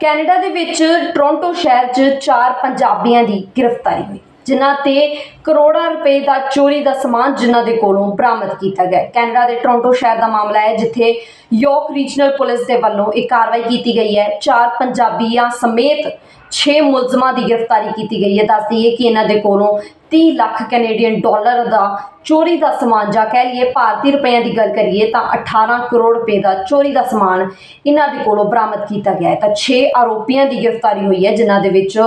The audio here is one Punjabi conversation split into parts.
ਕੈਨੇਡਾ ਦੇ ਵਿੱਚ ਟੋਰਾਂਟੋ ਸ਼ਹਿਰ 'ਚ ਚਾਰ ਪੰਜਾਬੀਆਂ ਦੀ ਗ੍ਰਿਫਤਾਰੀ ਹੋਈ, ਜਿਨ੍ਹਾਂ ਤੇ ਕਰੋੜਾਂ ਰੁਪਏ ਦਾ ਚੋਰੀ ਦਾ ਸਮਾਨ ਜਿਨ੍ਹਾਂ ਦੇ ਕੋਲੋਂ ਬਰਾਮਦ ਕੀਤਾ ਗਿਆ। ਕੈਨੇਡਾ ਦੇ ਟੋਰਾਂਟੋ ਸ਼ਹਿਰ ਦਾ ਮਾਮਲਾ ਹੈ, ਜਿੱਥੇ ਯੋਕ ਰੀਜਨਲ ਪੁਲਿਸ ਦੇ ਵੱਲੋਂ ਇਹ ਕਾਰਵਾਈ ਕੀਤੀ ਗਈ ਹੈ। ਚਾਰ ਪੰਜਾਬੀਆਂ ਸਮੇਤ 6 ਮੁਲਜ਼ਮਾਂ ਦੀ ਗ੍ਰਿਫਤਾਰੀ ਕੀਤੀ ਗਈ ਹੈ। ਦੱਸ ਦਈਏ ਕਿ ਇਹਨਾਂ ਦੇ ਕੋਲੋਂ 30 ਲੱਖ ਕੈਨੇਡੀਅਨ ਡਾਲਰ ਦਾ ਚੋਰੀ ਦਾ ਸਮਾਨ ਜਾਂ ਕਹਿ ਲਈਏ ਭਾਰਤੀ ਰੁਪਈਆਂ ਦੀ ਗੱਲ ਕਰੀਏ ਤਾਂ 18 ਕਰੋੜ ਰੁਪਏ ਦਾ ਚੋਰੀ ਦਾ ਸਮਾਨ ਇਹਨਾਂ ਦੇ ਕੋਲੋਂ ਬਰਾਮਦ ਕੀਤਾ ਗਿਆ ਹੈ। ਤਾਂ 6 ਆਰੋਪੀਆਂ ਦੀ ਗ੍ਰਿਫਤਾਰੀ ਹੋਈ ਹੈ, ਜਿਨ੍ਹਾਂ ਦੇ ਵਿੱਚ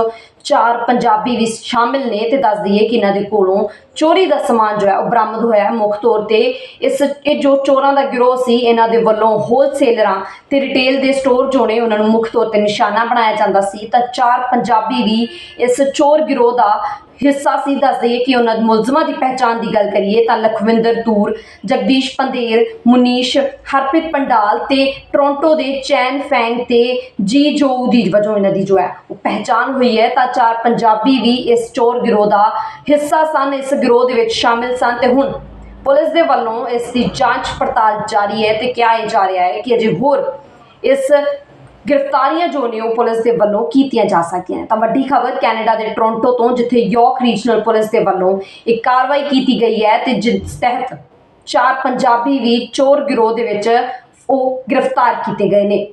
ਚਾਰ ਪੰਜਾਬੀ ਵੀ ਸ਼ਾਮਿਲ ਨੇ ਤੇ ਦੱਸ ਦਈਏ ਕਿ ਇਹਨਾਂ ਦੇ ਕੋਲੋਂ ਚੋਰੀ ਦਾ ਸਮਾਨ ਜੋ ਹੈ ਉਹ ਬਰਾਮਦ ਹੋਇਆ ਹੈ। ਮੁੱਖ ਤੌਰ ਤੇ ਇਸ ਇਹ ਜੋ ਚੋਰਾਂ ਦਾ ਗਿਰੋਹ ਸੀ, ਇਹਨਾਂ ਦੇ ਵੱਲੋਂ ਹੋਲਸੇਲਰਾਂ ਤੇ ਰਿਟੇਲ ਦੇ ਸਟੋਰ ਜੋ ਨੇ, ਉਹਨਾਂ ਨੂੰ ਮੁੱਖ ਤੌਰ ਤੇ ਨਿਸ਼ਾਨਾ ਬਣਾਇਆ ਜਾਂਦਾ ਸੀ। ਤਾਂ ਚਾਰ ਪੰਜਾਬੀ ਵੀ ਇਸ ਚੋਰ ਗਿਰੋਹ ਦਾ ਹਿੱਸਾ ਸੀ। ਦੱਸ ਦਈਏ ਕਿ ਉਹਨਾਂ ਮੁਲਜ਼ਮਾਂ ਦੀ ਪਹਿਚਾਣ ਦੀ ਗੱਲ ਕਰੀਏ ਤਾਂ ਲਖਵਿੰਦਰ ਤੂਰ ਜਗਦੀਸ਼ ਪੰਦੇਰ, ਮੁਨੀਸ਼, ਹਰਪ੍ਰੀਤ ਪੰਡਾਲ ਤੇ ਟੋਰਾਂਟੋ ਦੇ ਚੈਨ ਫੈਂਗ ਤੇ ਜੀ ਜੋ ਦੀ ਵਜੋਂ ਇਹਨਾਂ ਦੀ ਜੋ ਹੈ ਉਹ ਪਹਿਚਾਣ ਹੋਈ ਹੈ ਤਾਂ ਚਾਰ ਪੰਜਾਬੀ ਵੀ ਇਸ ਚੋਰ ਗਿਰੋਹ ਦਾ ਹਿੱਸਾ ਸਨ, ਇਸ ਗਿਰੋਹ ਦੇ ਵਿੱਚ ਸ਼ਾਮਿਲ ਸਨ ਤੇ ਹੁਣ ਪੁਲਿਸ ਦੇ ਵੱਲੋਂ ਇਸ ਦੀ ਜਾਂਚ ਪੜਤਾਲ ਜਾਰੀ ਹੈ ਤੇ ਕਿਹਾ ਇਹ ਜਾ ਰਿਹਾ ਹੈ ਕਿ ਅਜੇ ਹੋਰ ਇਸ ਗ੍ਰਿਫਤਾਰੀਆਂ ਜੋ ਨੇ ਉਹ ਪੁਲਿਸ ਦੇ ਵੱਲੋਂ ਕੀਤੀਆਂ ਜਾ ਸਕਦੀਆਂ ਤਾਂ ਵੱਡੀ ਖਬਰ ਕੈਨੇਡਾ ਦੇ ਟੋਰਾਂਟੋ ਤੋਂ, ਜਿੱਥੇ ਯਾਰਕ ਰੀਜਨਲ ਪੁਲਿਸ ਦੇ ਵੱਲੋਂ ਇੱਕ ਕਾਰਵਾਈ ਕੀਤੀ ਗਈ ਹੈ ਤੇ ਜਿਸ ਤਹਿਤ ਚਾਰ ਪੰਜਾਬੀ ਵੀ ਚੋਰ ਗਿਰੋਹ ਦੇ ਵਿੱਚ ਉਹ ਗ੍ਰਿਫਤਾਰ ਕੀਤੇ ਗਏ ਨੇ।